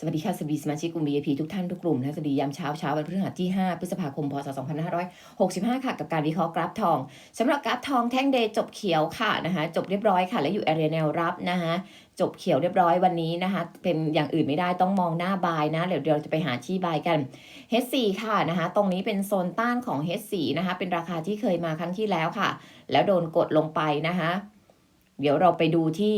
สวัสดีค่ะสวีสมาชิกกลุ่ม VIP ทุกท่านทุกกลุ่มนะสวัสดียามเช้าเช้าวันพฤหัสที่ 5 พฤษภาคม พศ 2565 ค่ะ กับการวิเคราะห์กราฟทองสำหรับกราฟทองแท่งเดย์จบเขียวค่ะนะคะจบเรียบร้อยค่ะ และอยู่แอเรียแนวรับนะคะจบเขียวเรียบร้อยวันนี้นะคะ เป็นอย่างอื่นไม่ได้ต้องมองหน้าบายนะ เดี๋ยวเราจะไปหาที่บายกัน H4 ค่ะนะคะ ตรงนี้เป็นโซนต้านของ H4 นะคะ เป็นราคาที่เคยมาครั้งที่แล้วค่ะ แล้วโดนกดลงไปนะคะ เดี๋ยวเราไปดูที่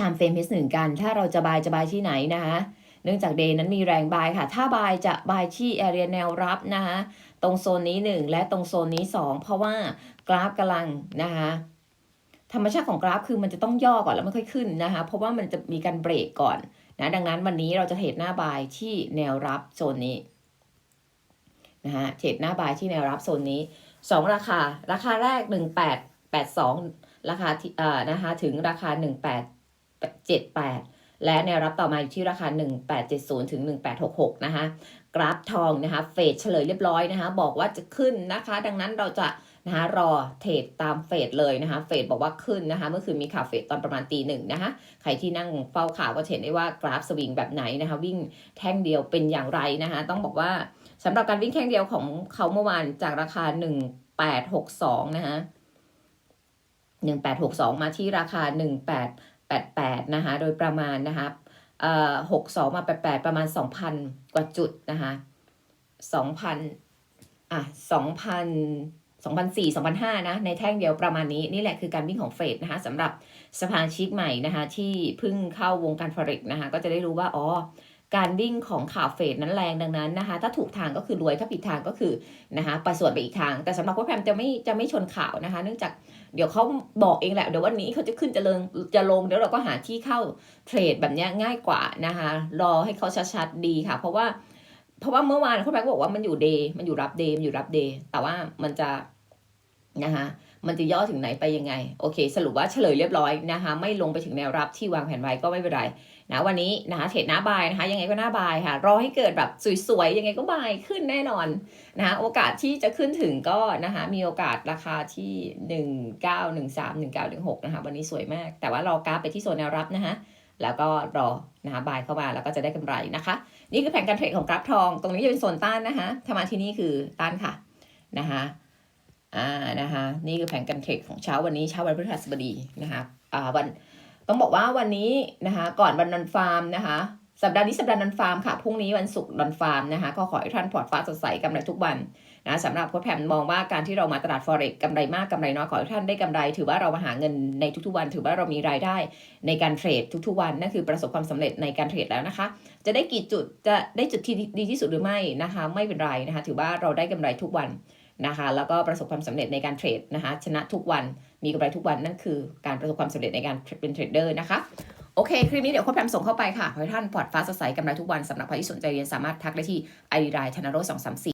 ตามเฟรม H1 กัน ถ้าเราจะบายจะบายที่ไหนนะคะเนื่องจากเดย์นั้นมีแรงบายค่ะ ถ้าบายจะบายที่แอเรียแนวรับนะคะตรงโซนนี้ 1 และตรงโซนนี้ 2 เพราะว่ากราฟกำลังนะคะธรรมชาติของกราฟคือมันจะต้องย่อก่อนแล้วไม่ค่อยขึ้นนะคะเพราะว่ามันจะมีการเบรกก่อนนะดังนั้นวันนี้เราจะเทรดหน้าบายที่แนวรับโซนนี้นะคะเทรดหน้าบายที่แนวรับโซนนี้ 2 ราคา ราคาแรก 1882 ราคาที่เอ่อนะคะถึงราคา 1878 และแนวรับต่อมาอยู่ที่ราคา 1870 ถึง 1866 นะคะ กราฟทองนะคะ เฟดเฉลยเรียบร้อยนะคะ บอกว่าจะขึ้นนะคะ ดังนั้นเราจะนะคะรอเทรดตามเฟดเลยนะคะ เฟดบอกว่าขึ้นนะคะ เมื่อคืนมีข่าวเฟดตอนประมาณตีหนึ่งนะคะ ใครที่นั่งเฝ้าข่าวก็เห็นได้ว่ากราฟสวิงแบบไหนนะคะ วิ่งแท่งเดียวเป็นอย่างไรนะคะ ต้องบอกว่าสำหรับการวิ่งแท่งเดียวของเขาเมื่อวานจากราคา 1862 นะคะ 1862 มาที่ราคา 88 นะคะ โดยประมาณนะคะเอ่อ62มา88ประมาณ2,000กว่าจุดนะคะ2,000อะ2,000 2,004 2,005นะในแท่งเดียวประมาณนี้ นี่แหละคือการวิ่งของเฟดนะคะสำหรับสมาชิกใหม่นะคะที่เพิ่งเข้าวงการฟริกนะคะก็จะได้รู้ว่าอ๋อ การวิ่งของข่าวเฟดนั้นแรงดังนั้นนะคะ ถ้าถูกทางก็คือรวยถ้าผิดทางก็คือนะคะไปส่วนไปอีกทาง แต่สำหรับพวกแพมจะไม่จะไม่ชนข่าวนะคะ เนื่องจากเดี๋ยวเขาบอกเองแหละเดี๋ยววันนี้เขาจะขึ้นจะลงจะลงเดี๋ยวเราก็หาที่เข้าเทรดแบบเนี้ยง่ายกว่านะคะรอให้เขาชัดๆดีค่ะ เพราะว่าเพราะว่าเมื่อวานคุณแพมก็บอกว่ามันอยู่เดย์มันอยู่รับเดย์มันอยู่รับเดย์แต่ว่ามันจะนะคะ มันจะย่อถึงไหนไปยังไง โอเค สรุปว่าเฉลยเรียบร้อยนะคะ ไม่ลงไปถึงแนวรับที่วางแผนไว้ก็ไม่เป็นไรนะวันนี้นะคะเทรดหน้าบายนะคะ ยังไงก็หน้าบายค่ะ รอให้เกิดแบบสวยๆ ยังไงก็บายขึ้นแน่นอนนะคะโอกาสที่จะขึ้นถึงก็นะคะมีโอกาสราคาที่ 1913 1916นะคะวันนี้สวยมาก แต่ว่ารอกราฟไปที่โซนแนวรับนะคะแล้วก็รอนะคะบายเข้ามาแล้วก็จะได้กำไรนะคะ นี่คือแผนการเทรดของกราฟทอง ตรงนี้จะเป็นโซนต้านนะคะถ้ามาที่นี่คือต้านค่ะนะคะ อ่านะคะนี่คือแผนการเทรดของเช้าวันนี้เช้าวันพฤหัสบดีนะคะอ่าวันต้องบอกว่าวันนี้นะคะก่อนวันนันฟาร์มนะคะสัปดาห์นี้สัปดาห์นันฟาร์มค่ะพรุ่งนี้วันศุกร์นันฟาร์มนะคะก็ขอให้ท่านพอร์ตฟ้าสดใสกำไรทุกวันนะสำหรับโค้ชแพมมองว่าการที่เรามาตลาด forex กำไรมากกำไรน้อยขอให้ท่านได้กำไร ถือว่าเรามาหาเงินในทุกๆวัน ถือว่าเรามีรายได้ในการเทรดทุกๆวันนั่นคือประสบความสำเร็จในการเทรดแล้วนะคะ จะได้กี่จุดจะได้จุดที่ดีที่สุดหรือไม่นะคะ ไม่เป็นไรนะคะ ถือว่าเราได้กำไรทุกวัน นะคะแล้วก็ประสบความสำเร็จในการเทรดนะคะชนะทุกวันมีกำไรทุกวันนั่นคือการประสบความสำเร็จในการเป็นเทรดเดอร์นะคะโอเค คลิปนี้เดี๋ยวโค้ชแพมส่งเข้าไปค่ะขอให้ท่านพอร์ตฟ้าสดใสกำไรทุกวันสำหรับใครที่สนใจเรียนสามารถทักได้ที่ไอรีไลน์ธนโรสองสามสี่